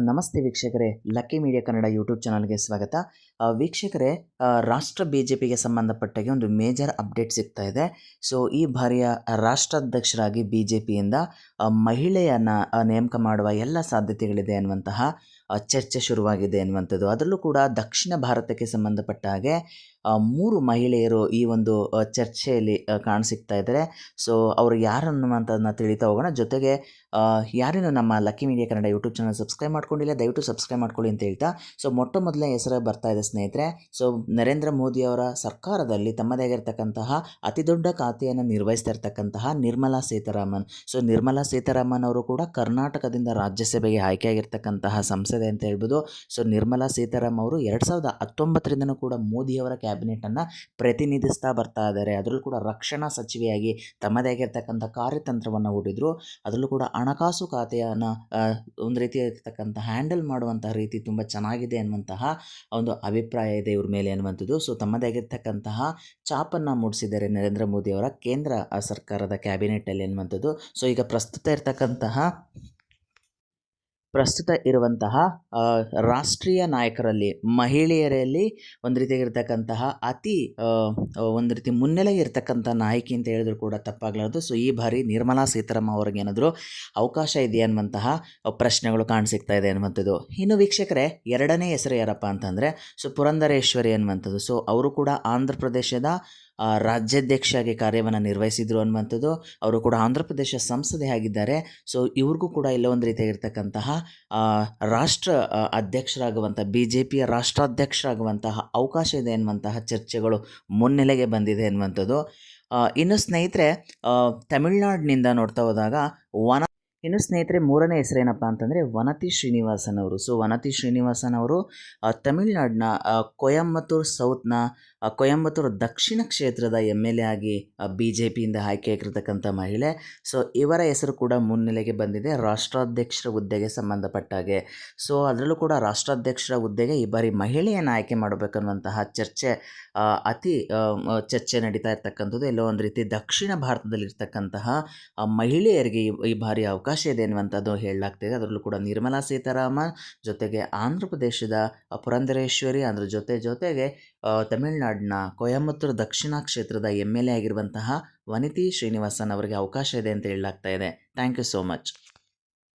ನಮಸ್ತೆ ವೀಕ್ಷಕರೇ, lucky media Kannada YouTube ಚಾನಲ್ಗೆ ಸ್ವಾಗತ. ವೀಕ್ಷಕರೇ ರಾಷ್ಟ್ರ ಬಿ ಜೆ ಪಿಗೆ ಸಂಬಂಧಪಟ್ಟಾಗೆ ಒಂದು ಮೇಜರ್ ಅಪ್ಡೇಟ್ ಸಿಗ್ತಾ ಇದೆ. ಸೊ, ಈ ಬಾರಿಯ ರಾಷ್ಟ್ರಾಧ್ಯಕ್ಷರಾಗಿ ಬಿ ಜೆ ಪಿಯಿಂದ ಮಹಿಳೆಯನ್ನು ನೇಮಕ ಮಾಡುವ ಎಲ್ಲ ಸಾಧ್ಯತೆಗಳಿದೆ ಅನ್ನುವಂತಹ ಚರ್ಚೆ ಶುರುವಾಗಿದೆ ಎನ್ನುವಂಥದ್ದು. ಅದರಲ್ಲೂ ಕೂಡ ದಕ್ಷಿಣ ಭಾರತಕ್ಕೆ ಸಂಬಂಧಪಟ್ಟ ಹಾಗೆ ಮೂರು ಮಹಿಳೆಯರು ಈ ಒಂದು ಚರ್ಚೆಯಲ್ಲಿ ಕಾಣಸಿಗ್ತಾ ಇದ್ದಾರೆ. ಸೊ, ಅವರು ಯಾರು ಅನ್ನುವಂಥದ್ದನ್ನ ತಿಳಿತಾ ಹೋಗೋಣ. ಜೊತೆಗೆ ಯಾರೇನು ನಮ್ಮ lucky media Kannada YouTube channel subscribe ಮಾಡ್ಕೊಂಡಿಲ್ಲ, ದಯವಿಟ್ಟು ಸಬ್ಸ್ಕ್ರೈಬ್ ಮಾಡ್ಕೊಳ್ಳಿ ಅಂತ ಹೇಳ್ತಾ. ಸೊ ಮೊಟ್ಟ ಮೊದಲನೇ ಹೆಸರು ಬರ್ತಾ ಇದೆ ಸ್ನೇಹಿತರೆ. ಸೊ, ನರೇಂದ್ರ ಮೋದಿಯವರ ಸರ್ಕಾರದಲ್ಲಿ ತಮ್ಮದೇ ಆಗಿರ್ತಕ್ಕಂತಹ ಅತಿ ದೊಡ್ಡ ಖಾತೆಯನ್ನು ನಿರ್ವಹಿಸ್ತಾ ಇರ್ತಕ್ಕಂತಹ ನಿರ್ಮಲಾ ಸೀತಾರಾಮನ್. ಸೊ, ನಿರ್ಮಲಾ ಸೀತಾರಾಮನ್ ಅವರು ಕೂಡ ಕರ್ನಾಟಕದಿಂದ ರಾಜ್ಯಸಭೆಗೆ ಆಯ್ಕೆಯಾಗಿರ್ತಕ್ಕಂತಹ ಸಂಸದೆ ಅಂತ ಹೇಳ್ಬೋದು. ಸೊ ನಿರ್ಮಲಾ ಸೀತಾರಾಮ್ ಅವರು ಎರಡು ಸಾವಿರದ ಹತ್ತೊಂಬತ್ತರಿಂದನೂ ಕೂಡ ಮೋದಿಯವರ ಕ್ಯಾಬಿನೆಟನ್ನು ಪ್ರತಿನಿಧಿಸ್ತಾ ಬರ್ತಾ ಇದ್ದಾರೆ. ಅದರಲ್ಲೂ ಕೂಡ ರಕ್ಷಣಾ ಸಚಿವೆಯಾಗಿ ತಮ್ಮದೇ ಆಗಿರ್ತಕ್ಕಂಥ ಕಾರ್ಯತಂತ್ರವನ್ನು ಹೂಡಿದ್ರು. ಅದರಲ್ಲೂ ಕೂಡ ಹಣಕಾಸು ಖಾತೆಯನ್ನು ಒಂದು ರೀತಿಯಾಗಿರ್ತಕ್ಕಂಥ ಹ್ಯಾಂಡಲ್ ಮಾಡುವಂತಹ ರೀತಿ ತುಂಬ ಚೆನ್ನಾಗಿದೆ ಅನ್ನುವಂತಹ ಒಂದು ಅಭಿಪ್ರಾಯ ಇದೆ ಇವ್ರ ಮೇಲೆ ಅನ್ನುವಂಥದ್ದು. ಸೊ ತಮ್ಮದೇ ಆಗಿರ್ತಕ್ಕಂತಹ ಚಾಪನ್ನು ಮೂಡಿಸಿದ್ದಾರೆ ನರೇಂದ್ರ ಮೋದಿ ಅವರ ಕೇಂದ್ರ ಸರ್ಕಾರದ ಕ್ಯಾಬಿನೆಟಲ್ಲಿ ಅನ್ನುವಂಥದ್ದು. ಸೊ ಈಗ ಪ್ರಸ್ತುತ ಇರ್ತಕ್ಕಂತಹ ಪ್ರಸ್ತುತ ಇರುವಂತಹ ರಾಷ್ಟ್ರೀಯ ನಾಯಕರಲ್ಲಿ, ಮಹಿಳೆಯರಲ್ಲಿ ಒಂದು ರೀತಿಯಾಗಿರ್ತಕ್ಕಂತಹ ಅತಿ ಒಂದು ರೀತಿ ಮುನ್ನೆಲೆ ಇರ್ತಕ್ಕಂಥ ನಾಯಕಿ ಅಂತ ಹೇಳಿದ್ರು ಕೂಡ ತಪ್ಪಾಗಲಾರದು. ಸೊ ಈ ಬಾರಿ ನಿರ್ಮಲಾ ಸೀತಾರಾಮ ಅವ್ರಿಗೆ ಏನಾದರೂ ಅವಕಾಶ ಇದೆಯಾ ಅನ್ನುವಂತಹ ಪ್ರಶ್ನೆಗಳು ಕಾಣಸಿಗ್ತಾ ಇದೆ ಅನ್ನುವಂಥದ್ದು. ಇನ್ನು ವೀಕ್ಷಕರೇ, ಎರಡನೇ ಹೆಸರು ಯಾರಪ್ಪ ಅಂತಂದರೆ ಸೊ ಪುರಂದರೇಶ್ವರಿ ಅನ್ನುವಂಥದ್ದು. ಸೊ ಅವರು ಕೂಡ ಆಂಧ್ರ ಪ್ರದೇಶದ ರಾಜ್ಯಾಧ್ಯಕ್ಷರಾಗಿ ಕಾರ್ಯವನ್ನು ನಿರ್ವಹಿಸಿದ್ರು ಅನ್ನುವಂಥದ್ದು. ಅವರು ಕೂಡ ಆಂಧ್ರ ಪ್ರದೇಶ ಸಂಸದೆ ಆಗಿದ್ದಾರೆ. ಸೊ ಇವ್ರಿಗೂ ಕೂಡ ಇಲ್ಲ ಒಂದು ರೀತಿಯಾಗಿರ್ತಕ್ಕಂತಹ ರಾಷ್ಟ್ರ ಅಧ್ಯಕ್ಷರಾಗುವಂಥ ಬಿ ಜೆ ಪಿಯ ರಾಷ್ಟ್ರಾಧ್ಯಕ್ಷರಾಗುವಂತಹ ಅವಕಾಶ ಇದೆ ಎನ್ನುವಂತಹ ಚರ್ಚೆಗಳು ಮುನ್ನೆಲೆಗೆ ಬಂದಿದೆ ಅನ್ನುವಂಥದ್ದು. ಆ, ಇನ್ನು ಸ್ನೇಹಿತರೆ ತಮಿಳ್ನಾಡಿನಿಂದ ನೋಡ್ತಾ ಹೋದಾಗ ವನ ಇನ್ನು ಸ್ನೇಹಿತರೆ, ಮೂರನೇ ಹೆಸರೇನಪ್ಪ ಅಂತಂದರೆ ವನತಿ ಶ್ರೀನಿವಾಸನ್ ಅವರು. ಸೊ ವನತಿ ಶ್ರೀನಿವಾಸನ್ ಅವರು ತಮಿಳುನಾಡಿನ ಕೊಯಂಬತ್ತೂರು ಸೌತ್ನ ಕೊಯಂಬತ್ತೂರು ದಕ್ಷಿಣ ಕ್ಷೇತ್ರದ ಎಂ ಎಲ್ ಎ ಆಗಿ ಬಿ ಜೆ ಪಿಯಿಂದ ಆಯ್ಕೆಯಾಗಿರ್ತಕ್ಕಂಥ ಮಹಿಳೆ. ಸೊ ಇವರ ಹೆಸರು ಕೂಡ ಮುನ್ನೆಲೆಗೆ ಬಂದಿದೆ. ರಾಷ್ಟ್ರಾಧ್ಯಕ್ಷರ ಹುದ್ದೆಗೆ ಸಂಬಂಧಪಟ್ಟ ಹಾಗೆ ಸೊ ಅದರಲ್ಲೂ ಕೂಡ ರಾಷ್ಟ್ರಾಧ್ಯಕ್ಷರ ಹುದ್ದೆಗೆ ಈ ಬಾರಿ ಮಹಿಳೆಯನ್ನು ಆಯ್ಕೆ ಮಾಡಬೇಕನ್ನುವಂತಹ ಚರ್ಚೆ ಅತಿ ಚರ್ಚೆ ನಡೀತಾ ಇರ್ತಕ್ಕಂಥದ್ದು. ಎಲ್ಲೋ ಒಂದು ರೀತಿ ದಕ್ಷಿಣ ಭಾರತದಲ್ಲಿರ್ತಕ್ಕಂತಹ ಮಹಿಳೆಯರಿಗೆ ಈ ಬಾರಿ ಅವಕಾಶ ಇದೆ ಎನ್ನುವಂಥದ್ದು ಹೇಳಲಾಗ್ತಿದೆ. ಅದರಲ್ಲೂ ಕೂಡ ನಿರ್ಮಲಾ ಸೀತಾರಾಮನ್ ಜೊತೆಗೆ ಆಂಧ್ರ ಪ್ರದೇಶದ ಪುರಂದರೇಶ್ವರಿ ಅದರ ಜೊತೆ ಜೊತೆಗೆ ತಮಿಳುನಾಡಿನ ಕೊಯಂಬತ್ತೂರು ದಕ್ಷಿಣ ಕ್ಷೇತ್ರದ ಎಂ ಎಲ್ ಎ ಆಗಿರುವಂತಹ ವನಿತಿ ಶ್ರೀನಿವಾಸನ್ ಅವರಿಗೆ ಅವಕಾಶ ಇದೆ ಅಂತ ಹೇಳಲಾಗ್ತಾ ಇದೆ. Thank you so much.